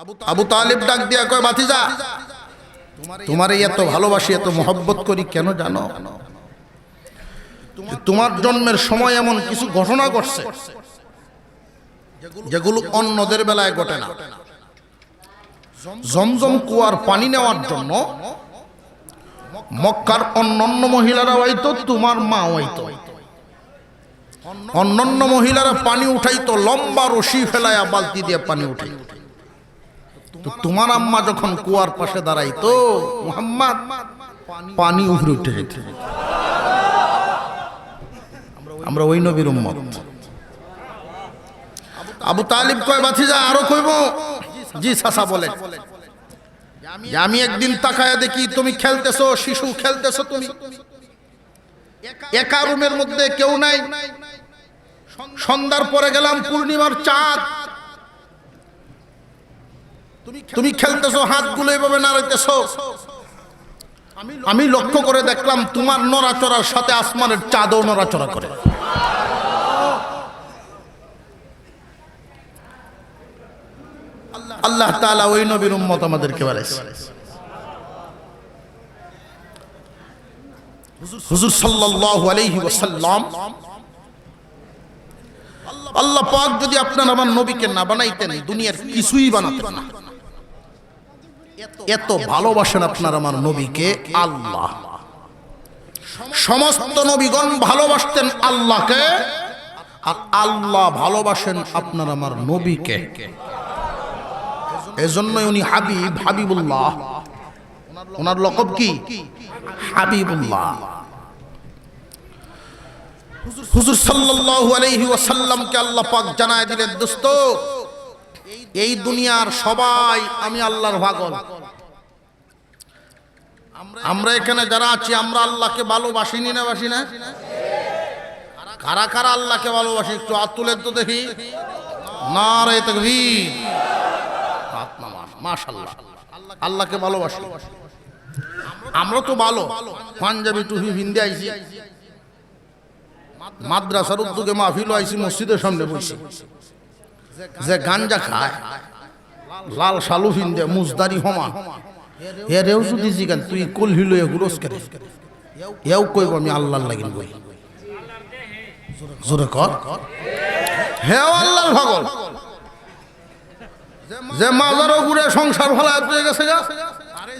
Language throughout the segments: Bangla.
আবু তালিব ডাক দিয়া কয় বাতিজা তোমার এই এত ভালোবাসি, এত মহব্বত করি কেন জানো? তোমার জন্মের সময় এমন কিছু ঘটনা ঘটছে যেগুলো অন্যদের বেলায় ঘটে না। জমজম কুয়ার পানি নেওয়ার জন্য মক্কার অন্যান্য মহিলারা হয়তো, তোমার মা হইতো অন্যান্য মহিলারা পানি উঠাইতো, লম্বা রশি ফেলায়া বালতি দিয়ে পানি উঠাই তো তোমার আম্মা যখন কুয়ার পাশে দাঁড়াইতো, মোহাম্মদ, পানি উঠে উঠে যেত। আমরা ওই নবীর উম্মত। আবু তালিব কয় বাছি বাথিজা আরও কইব? জি সাসা বলে। আমি একদিন তাকায়া দেখি, তুমি খেলতেছো, শিশু খেলতেছো তুমি? একা রুমের মধ্যে কেউ নাই। সন্ধ্যার পরে গেলাম পূর্ণিমার চাঁদ। তুমি খেলতেছো হাতগুলো এভাবে নাড়াইতেছো। আমি লক্ষ্য করে দেখলাম তোমার নড়াচড়ার সাথে আসমানের চাঁদও নড়াচড়া করে। আল্লাহ তাআলা ওই নবীর উম্মত আমাদেরকে বাড়াইছে হুজুর সাল্লাল্লাহু আলাইহি ওয়াসাল্লাম। আল্লাহ পাক যদি আপনার আমার নবীকে না বানাইতেন দুনিয়ার কিছুই বানাতেন না। এত ভালোবাসেন আপনার আমার নবীকে আল্লাহ। সমস্ত নবীগণ ভালোবাসতেন আল্লাহকে, আর আল্লাহ ভালোবাসেন আপনার আমার নবীকে। এজন্যই উনি হাবিব, হাবিবুল্লাহ। ওনার লকব কি? হাবিবুল্লাহ। হুজুর সাল্লাল্লাহু আলাইহি ওয়াসাল্লামকে আল্লাহ পাক জানায় দিলেন, দোস্ত এই দুনিয়ার সবাই আমি আল্লাহর পাগল। আমরা এখানে যারা আছি, আমরা আল্লাহকে ভালোবাসিনি না বাসি না? কারা কারা আল্লাহকে ভালোবাসি? একটু তুলেন তো দেখি। না রে আল্লাহকে ভালোবাসি। আমরা তো ভালো। পাঞ্জাবি, টুপি ভিন্দে আইছি। মাদ্রাসার উদ্যোগে মাহফিল আইছি, মসজিদের সামনে বসে। যে গাঞ্জা খায় লাল শালু ফিন্দে মুজদারি হমান এরেও যদি জিগান তুই কুল হিলো গুরস করে এও কইব আমি আল্লাহর লাগিন কই। জোরে কর। হে আল্লাহর পাগল। যে মাজারও ঘুরে সংসার ভালো হয়ে গেছে গা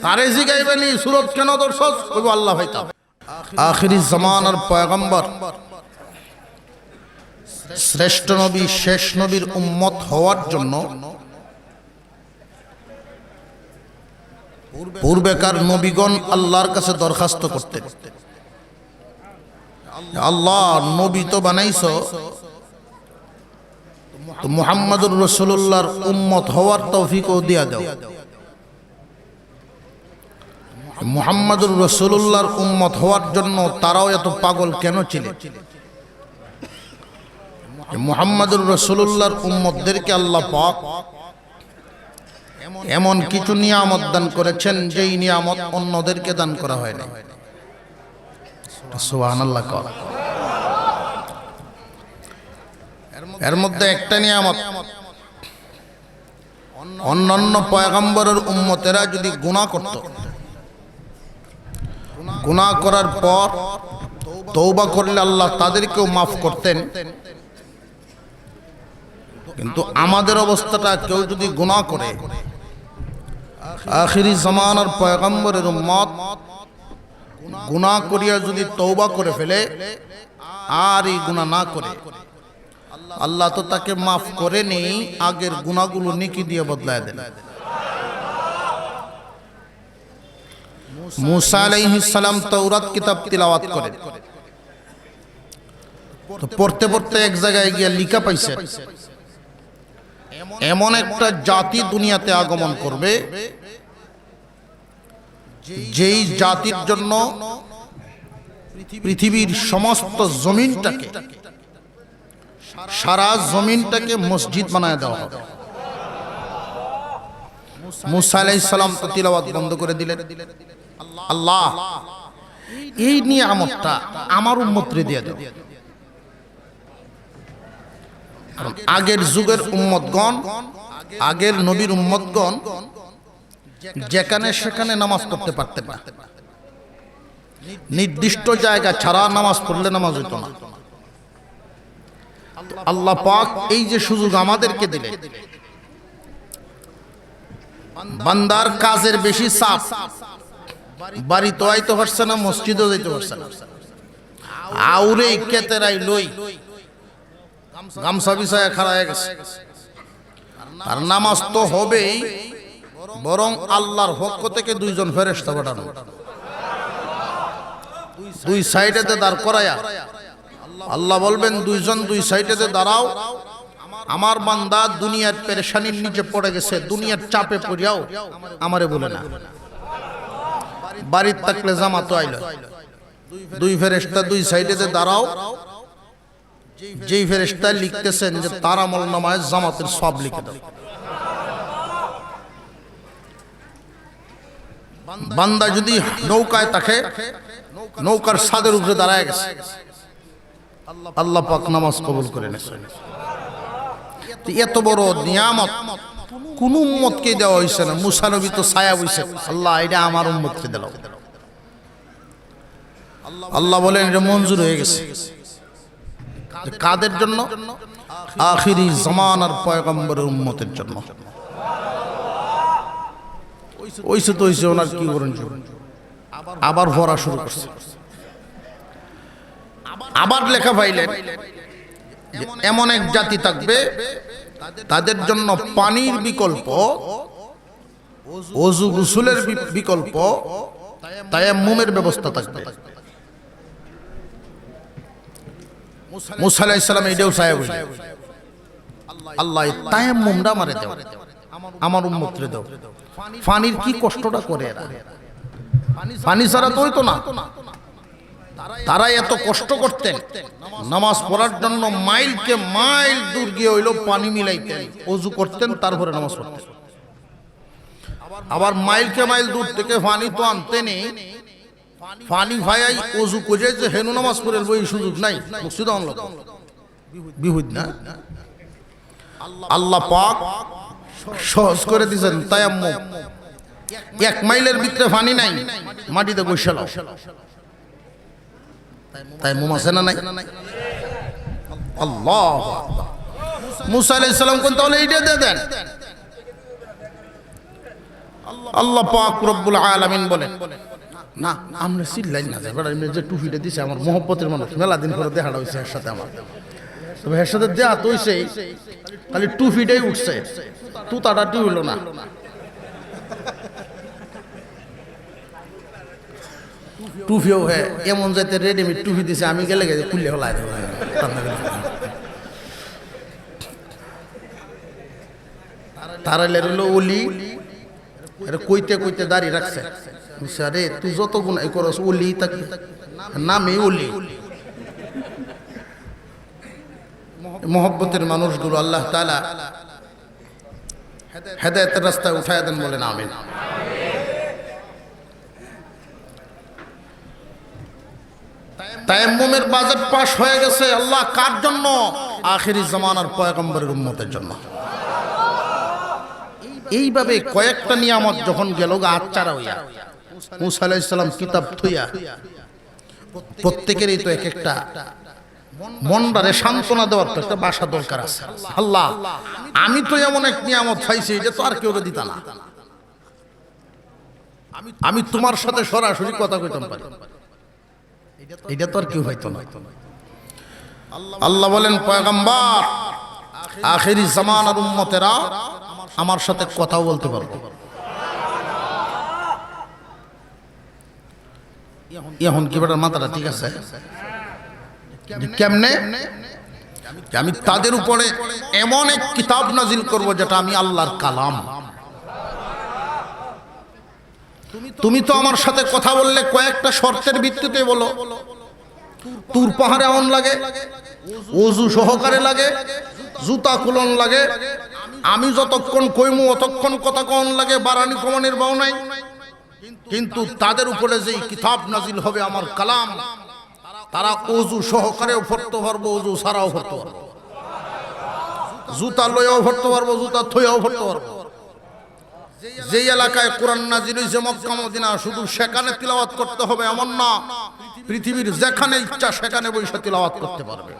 তারে জিগাইবেনি সুরত কেন দর্শক? কইব আল্লাহ ভাইতা আখিরি জামানার পয়গম্বর। শ্রেষ্ঠ নবী, শেষ নবীর উম্মত হওয়ার জন্য পূর্বেকার নবীগণ আল্লাহর কাছে দরখাস্ত করতে আল্লাহ, নবী তো বানাইছ। মুহাম্মদুর রসুল্লাহর উম্মত হওয়ার তৌফিকও দিয়া দাও। মুহাম্মদুর রসুল্লাহর উম্মত হওয়ার জন্য তারাও এত পাগল কেন ছিলেন মুহাম্মদুর রসুল্লাহর উম্মতদেরকে আল্লাহ পাক এমন কিছু নিয়ামত দান করেছেন, যেই নিয়ামত অন্যদেরকে দান করা হয় না সুবহানাল্লাহ এর মধ্যে একটা নিয়ামত, অন্যান্য পয়গম্বরের উম্মতেরা যদি গুনাহ করত, গুনাহ করার পর তৌবা করলে আল্লাহ তাদেরকেও মাফ করতেন। কিন্তু আমাদের অবস্থাটা কেউ যদি গুনাহ করে, আখিরি জামানার পয়গম্বরের উম্মত গুনাহ করিয়া যদি তৌবা করে ফেলে আর এই গুনাহ না করে, আল্লাহ তো তাকে মাফ করেনি, আগের গুনাহগুলো নিকি দিয়ে বদলায় দেন। মুসা আলাইহিস সালাম তৌরাত কিতাব তিলাওয়াত করেন। তো পড়তে পড়তে এক জায়গায় গিয়ে লিখা পাইছে এমন একটা জাতি দুনিয়াতে আগমন করবে, যেই জাতির জন্য পৃথিবীর সমস্ত জমিনটাকে, সারা জমিনটাকে মসজিদ বানায় দেওয়া হবে। মুসা আলাইহিস সালাম তো বন্ধ করে দিলেন। আল্লাহ, এই নিয়ামতটা আমার উম্মতরে দিয়ে দাও। কারণ আগের যুগের উম্মতগণ, আগের নবীর উম্মতগণ, যেখানে সেখানে নামাজ পড়তে পারতে না। নির্দিষ্ট জায়গা ছাড়া নামাজ পড়লে নামাজ হইতো না। আল্লাহ পাক এই যে সুযোগ আমাদেরকে দিলে বান্দার কাজের বেশি চাপ, বাড়ি তো আইতে পারছে না, মসজিদও যাইতে পারছে না। আউরে কেতেরাই লই গামছা বিছায় খাড়া হয়ে গেছে। আর নামাজ তো হবেই, বরং আল্লাহর পক্ষ থেকে দুইজন ফেরেশতা পাঠানো। দুই সাইডেতে দাঁড় করায়া, আল্লাহ বলবেন, দুইজন দুই সাইডেতে দাঁড়াও, আমার বান্দা দুনিয়ার পেরেশানির নিচে পড়ে গেছে, দুনিয়ার চাপে পড়িয়াও আমারে বলে না। বাড়ির থাকলে জামা তো আইল। দুই ফেরেশতা দুই সাইডেতে দাঁড়াও যেই ফেরেশতা লিখতেছেন যে তার আমল নামায় জামাতের সব লিখে দাও। বান্দা যদি নৌকায় থাকে, নৌকার সাদের উপরে দাঁড়ায় গেছে, আল্লাহ পাক নামাজ কবুল করে নেছে তো এত বড় নিয়ামত কোন উম্মতকে দেওয়া হয়েছে না মুসানবী তো ছায়া হয়েছে আল্লাহ এটা আমার উম্মতকে দিল আল্লাহ বলেন এটা মঞ্জুর হয়ে গেছে। কাদের জন্য? আখিরি জমানার পয়গম্বরের উম্মতের জন্য। ওইসে তো হয়েছে ওনার কি করেন আবার ভরা শুরু করছে। আবার লেখা পাইলেন এমন এক জাতি থাকবে, তাদের জন্য পানির বিকল্প, অজু গুসুলের বিকল্প, তায়াম্মুমের ব্যবস্থা থাকবে। মুসা তারা এত কষ্ট করতেন। নামাজ পড়ার জন্য মাইলকে মাইল দূর গিয়ে হইল পানি মিলাইতেন। অজু করতেন, তারপরে নামাজ পড়তেন। আবার মাইলকে মাইল দূর থেকে পানি তো আনতেনি পানি ভাইয়াই অজু করে যে হেনু নামাজ পড়ে এই সুযোগ নাই। মসজিদ আনলো বিহুদ না? আল্লাহ পাক সহজ করে দিয়েছেন তায়াম্মুম এক মাইলের ভিতরে পানি নাই, মাটিতে বসে লাও। তাই মুম আছে না নাই? আল্লাহ মুসা আলাইহিস সালাম কোন তাহলে এইটা দিয়ে দেন। আল্লাহ পাক রব্বুল আলামিন বলেন না, আমরা চিল্লাই না যাই বেড়া যে টুপিটা দিছে, আমার মহব্বতের মানুষ, মেলা দিন করে দেখাটা হয়েছে এর সাথে আমার। তবে এর সাথে দেয়া তো হইছে, খালি টুপিটাই উঠছে, তুতাটা টি হইল না। টুফিও হ্যাঁ এমন যাতে রেডিমেড টুফি দিছে, আমি গেলে গেছে খুললে হলাই দেবো তারালে রইল ওলি কইতে কইতে দাঁড়িয়ে রাখছে। আরে, তুই যত গুণাই করস, ওলি তাকে নামে ওলি। মোহব্বতের মানুষগুলো আল্লাহ তালা হেদায়তের রাস্তায় উঠায় দেন বলেন, আমিন। তায়াম্মুমের বাজেট পাশ হয়ে গেছে আল্লাহ কার জন্য? আখেরি জামানার পয়গম্বরের উম্মতের জন্য। এইভাবে কয়েকটা নিয়ামত যখন গেল গা আচ্চারা হইয়া, মুসা আলাইসাল্লাম কিতাব থইয়া, প্রত্যেকেরই তো এক একটা মনটারে সান্ত্বনা দেওয়ার তো একটা বাসা দরকার আছে। আল্লাহ, আমি তো এমন এক নিয়ামত পাইছি এটা তো আর কেউ দিতা না। আমি তোমার সাথে সরাসরি কথা কইতাম পারি। এটা তো আর কেউ হয়তো না। আল্লাহ বলেন, পয়গম্বর, আখেরি জামানার উম্মতেরা আমার সাথে কথাও বলতে পারব। এখন কি ঠিক আছে? কেমনে? আমি তাদের উপরে এমন এক কিতাব নাজিল করব যেটা আমি আল্লাহর কালাম। তুমি তো আমার সাথে কথা বললে কয়েকটা শর্তের ভিত্তিতে বলো। তুর পাহাড়ে এমন লাগে অজু সহকারে লাগে, জুতা কুলন লাগে আমি যতক্ষণ কইমু, অতক্ষণ কথা কন লাগে, বারানি কমানের বাও নাই। কিন্তু তাদের উপরে যেই কিতাব নাজিল হবে আমার কালাম, তারা অজু সহকারেও পড়তে পারব, অজু ছাড়াও পড়তে পারব। জুতা লইয়াও ভরতে পারব, জুতা থইয়াও ভরতে পারব। যেই এলাকায় কোরআন নাজির হয়েছে মক্কা, মদিনা, শুধু সেখানে তিলাওয়াত করতে হবে, এমন না। পৃথিবীর যেখানে ইচ্ছা, সেখানে বসে তিলাওয়াত করতে পারবে।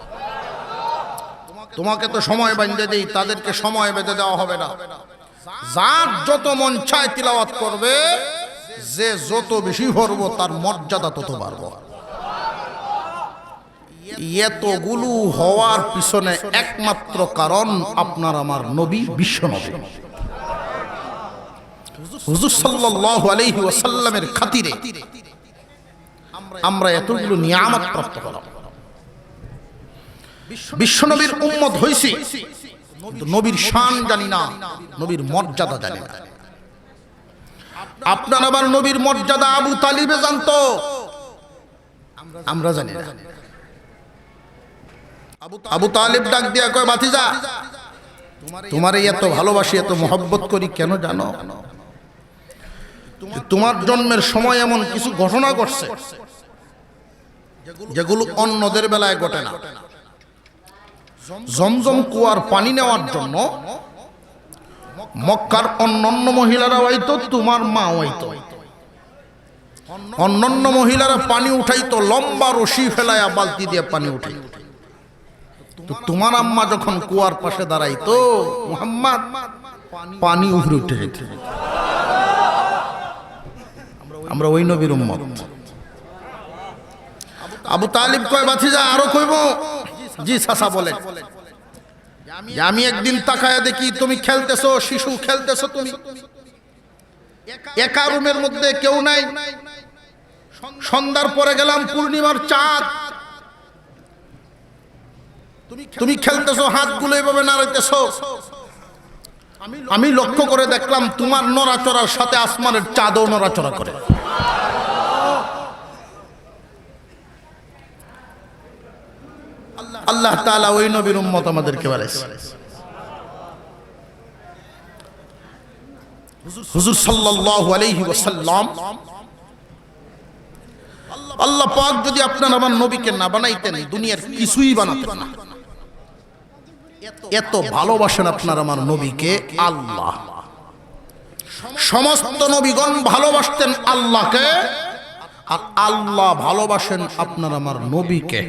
তোমাকে তো সময় বাঁধতে দেই, তাদেরকে সময় বেঁধে দেওয়া হবে না। যার যত মন চায় তিলাওয়াত করবে, যে যত বেশি ভরবো, তার মর্যাদা তত বাড়বো। এতগুলো হওয়ার পিছনে একমাত্র কারণ আপনার আমার নবী বিশ্ব নবী হুজুর সাল্লাল্লাহু আলাইহি খাতিরে আমরা এতগুলো নিয়ামত প্রাপ্ত হলাম বিশ্বনবীর উম্মত হইছি নবীর শান জানি না, নবীর মর্যাদা জানি না। আপনার আবার নবীর মর্যাদা আবু তালিবে জানতো? আমরা জানি না। আবু তালিব ডাক দিয়া কয় বাতিজা তোমার এই এত ভালোবাসি, এত মহব্বত করি কেন জানো? তোমার জন্মের সময় এমন কিছু ঘটনা ঘটছে, যেগুলো অন্যদের বেলায় ঘটে না। জমজম কুয়ার পানি নেওয়ার জন্য মক্কার অন্যান্য মহিলারা হয়তো, তোমার মা হইতো অন্যান্য মহিলারা পানি উঠাইতো, লম্বা রশি ফেলায়া বালতি দিয়ে পানি উঠাই তো তোমার আম্মা যখন কুয়ার পাশে দাঁড়াইতো, মোহাম্মদ, পানি উঠে উঠে যেত। আমরা ওই নবীর উম্মত। আবু তালিব কয় বাথিজা আরও কইব? জি সাসা বলে যে আমি একদিন তাকায় দেখি তুমি খেলতেছো শিশু খেলতেছো তুমি। একা রুমের মধ্যে কেউ নাই। সন্ধ্যার পরে গেলাম পূর্ণিমার চাঁদ। তুমি খেলতেছো হাতগুলো এভাবে নাড়াইতেছো। আমি লক্ষ্য করে দেখলাম তোমার নড়াচড়ার সাথে আসমানের চাঁদও নড়াচড়া করে। আল্লাহ তাআলা ওই নবীর উম্মত আমাদেরকে বানাইছে হুজুর আল্লাহ পাক যদি আপনার আমার নবীকে না বানাইতেন, দুনিয়ার কিছুই বানাতেন না। এত ভালোবাসেন আপনার আমার নবীকে আল্লাহ। সমস্ত নবীগণ ভালোবাসতেন আল্লাহকে, আর আল্লাহ ভালোবাসেন আপনার আমার নবীকে।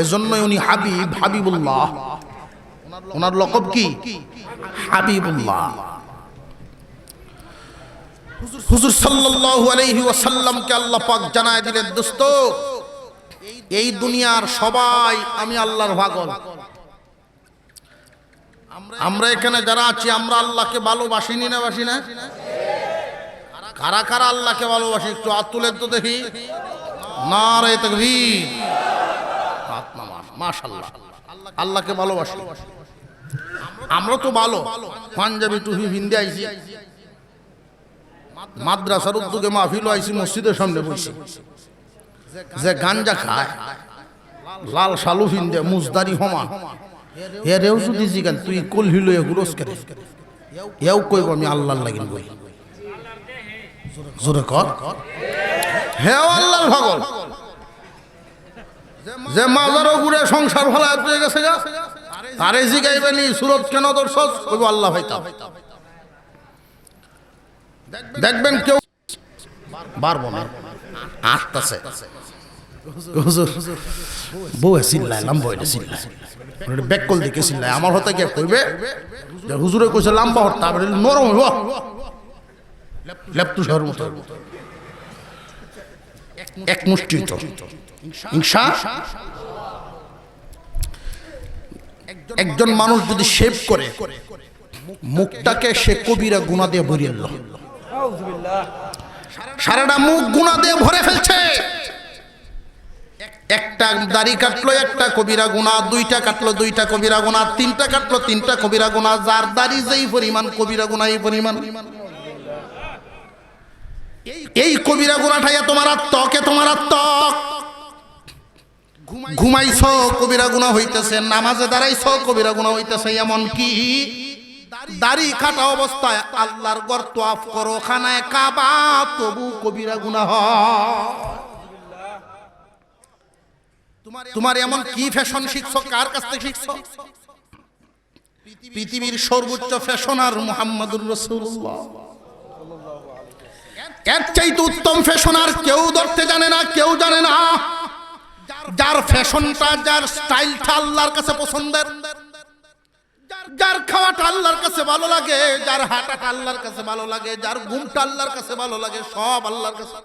এজন্যই উনি হাবিব, হাবিবুল্লাহ। ওনার লকব কি? হাবিবুল্লাহ। হুজুর সাল্লাল্লাহু আলাইহি ওয়াসাল্লামকে আল্লাহ পাক জানায় দিলেন, দোস্ত, এই দুনিয়ার সবাই আমি আল্লাহর পাগল। আমরা এখানে যারা আছি, আমরা আল্লাহকে ভালোবাসিনি না বাসি না? কারা কারা আল্লাহকে ভালোবাসি? একটু হাত তো দেখি। না রে তকবীর। মাশাল্লাহ আল্লাহকে ভালোবাসি। আমরা তো ভালো। পাঞ্জাবি টুপি ভিন্দে আইছি। মাদ্রাসার উদ্যোগে মাহফিল আইছি মসজিদের সামনে বসে। যে গাঞ্জা খায় লাল শালু ভিন্দে মুজদারি হমা। এরেও যদি জিগান তুই কল হিলো এগুলোস করে। এও কইব আমি আল্লাহর লাগিন বই জোরে কর। হে আল্লাহর ভাগল যে মাজারও ঘুরে সংসার ভালো হয়ে গেছে গা আরে জিগাইবেনি সুরত কেন দর্শক? কইব আল্লাহ ভাইতা দেখবেন কেউ বারবো না। আসতেছে। হুজুর বউ চিল্লায় লাম্বা হইলে চিল্লায়। ব্যাক কল দিকে চিল্লায়। আমার হতে গিয়ে কইবে যে হুজুরে কইছে লাম্বা হট তারপরে নরম হইব? লেপটু শহর মতো। এক মুষ্টি তো হিংসা? একজন মানুষ যদি শেভ করে, মুখটাকে সে কবিরা গুণা দিয়ে ভরিয়ে সারাটা মুখ গুণা দিয়ে ভরে ফেলছে। একটা দাড়ি কাটলো, একটা কবিরা গুণা, দুইটা কাটলো, দুইটা কবিরা গুণা, তিনটা কাটলো, তিনটা কবিরা গুণা, যার দাড়ি যেই পরিমাণ, কবিরা গুণা এই পরিমাণ। এই কবিরা গুণাটাই তোমার আত্মকে তোমার আত্মক ঘুমাইছ, কবিরা গুণা হইতেছে, নামাজে দাঁড়াইছ, কবিরা গুণা হইতেছে, এমন কি? দাড়ি কাটা অবস্থায় আল্লাহর গর্ত আফ করো, খানায় কাবা, তবু কবিরা গুণা তোমার এমন কি ফ্যাশন শিখছো? কার কাছ থেকে শিখছো? পৃথিবীর সর্বোচ্চ ফ্যাশনার মুহাম্মদুর রসুল্লাহ এর চাইতে উত্তম ফ্যাশন আর কেউ ধরতে জানে না, কেউ জানে না। যার ফ্যাশনটা, যার স্টাইলটা আল্লাহর কাছে পছন্দের। যার খাওয়াটা আল্লাহর কাছে ভালো লাগে, যার হাঁটাটা আল্লাহর কাছে ভালো লাগে, যার ঘুমটা আল্লাহর কাছে ভালো লাগে, সব আল্লাহর কাছে।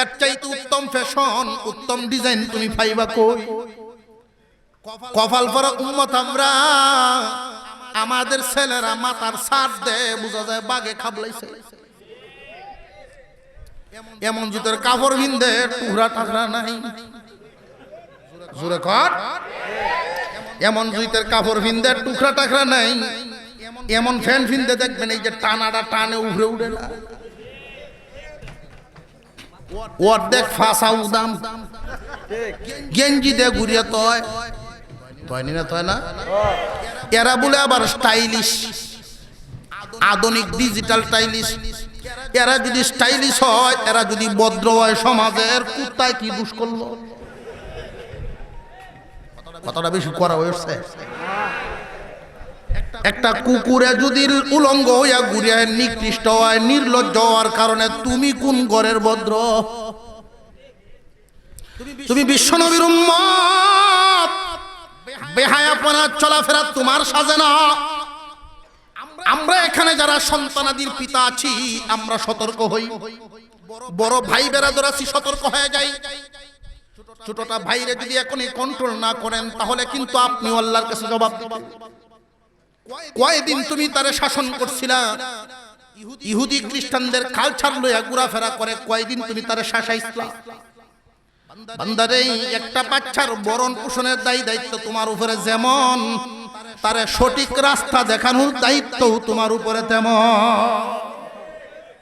এর চাইতে উত্তম ফ্যাশন উত্তম ডিজাইন তুমি পাইবা কই? কপাল পরা উম্মত আমরা, আমাদের ছেলেরা মাথার সার দে বোঝা যায় বাগে খাবলাইছে। এমন জুতোর কাপড় বিন্দে টুকরা টাকরা নাই। জোরে কর। এমন জুইতের কাপড় ফিন্দে টুকরা টাকরা নাই। এমন ফ্যান ফিন্দে দেখবেন এই যে টানাটা টানে উড়ে উড়ে না। দেখ ফাঁসা উদাম। গেঞ্জি দে ঘুরিয়ে তয়। তয়নি না তয় না? এরা বলে আবার স্টাইলিশ আধুনিক ডিজিটাল স্টাইলিশ এরা যদি স্টাইলিশ হয়, এরা যদি ভদ্র হয় সমাজের, কুত্তায় কি দুষ করল? কতটা বেশি করা হয়েছে একটা কুকুরে যদি উলঙ্গ হইয়া ঘুরিয়া নিকৃষ্ট হয়, নির্লজ্জ হওয়ার কারণে তুমি কোন ঘরের ভদ্র? তুমি বিশ্বনবীর উম্মত। বেহায়াপনা, চলাফেরা তোমার সাজে না। আমরা এখানে যারা সন্তানাদির পিতা আছি, আমরা সতর্ক হই। বড় ভাই বেরাদর আছি, সতর্ক হয়ে যাই। ছোটটা ভাইরে যদি এখনই কন্ট্রোল না করেন, তাহলে কিন্তু আপনি আল্লাহর কাছে জবাব কয়দিন তুমি তারে শাসন করছিলা? ইহুদি খ্রিস্টানদের কালচার লইয়া ঘোরাফেরা করে, কয়দিন তুমি তারে শাসাইছিলা? বান্দারে একটা বাচ্চার বরণ পোষণের দায়ী দায়িত্ব তোমার উপরে যেমন তারে সঠিক রাস্তা দেখানোর দায়িত্ব তোমার উপরে তেমন।